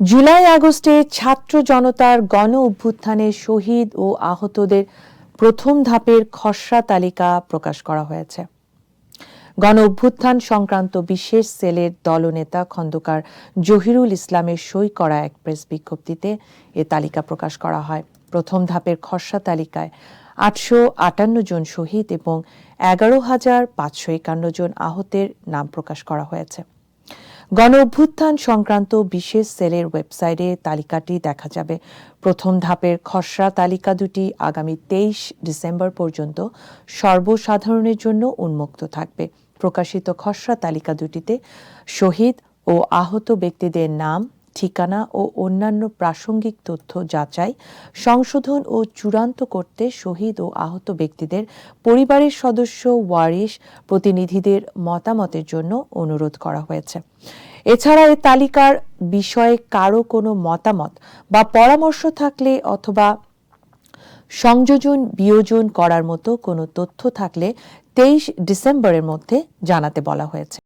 জুলাই আগস্টে ছাত্র জনতার গণ অভ্যুত্থানে শহীদ ও আহতদের প্রথম ধাপের খসড়া তালিকা প্রকাশ করা হয়েছে। গণ অভ্যুত্থান সংক্রান্ত বিশেষ সেলের দলনেতা খন্দকার জহিরুল ইসলামের সই করা এক প্রেস বিজ্ঞপ্তিতে এ তালিকা প্রকাশ করা হয়। প্রথম ধাপের খসড়া তালিকায় আটশো আটান্ন জন শহীদ এবং এগারো হাজার পাঁচশো একান্ন জন আহতের নাম প্রকাশ করা হয়েছে। গণ অভ্যুত্থান সংক্রান্ত বিশেষ সেলের ওয়েবসাইটে তালিকাটি দেখা যাবে। প্রথম ধাপের খসড়া তালিকা দুটি আগামী তেইশ ডিসেম্বর পর্যন্ত সর্বসাধারণের জন্য উন্মুক্ত থাকবে। প্রকাশিত খসড়া তালিকা দুটিতে শহীদ ও আহত ব্যক্তিদের নাম ঠিকানা ও অন্যান্য প্রাসঙ্গিক তথ্য যাচাই, সংশোধন ও চূড়ান্ত করতে শহীদ ও আহত ব্যক্তিদের পরিবারের সদস্য, ওয়ারিশ, প্রতিনিধিদের মতামতের জন্য অনুরোধ করা হয়েছে। এছাড়া এ তালিকার বিষয়ে কারও কোনো মতামত বা পরামর্শ থাকলে অথবা সংযোজন, বিয়োজন করার মতো কোনো তথ্য থাকলে তেইশ ডিসেম্বরের মধ্যে জানাতে বলা হয়েছে।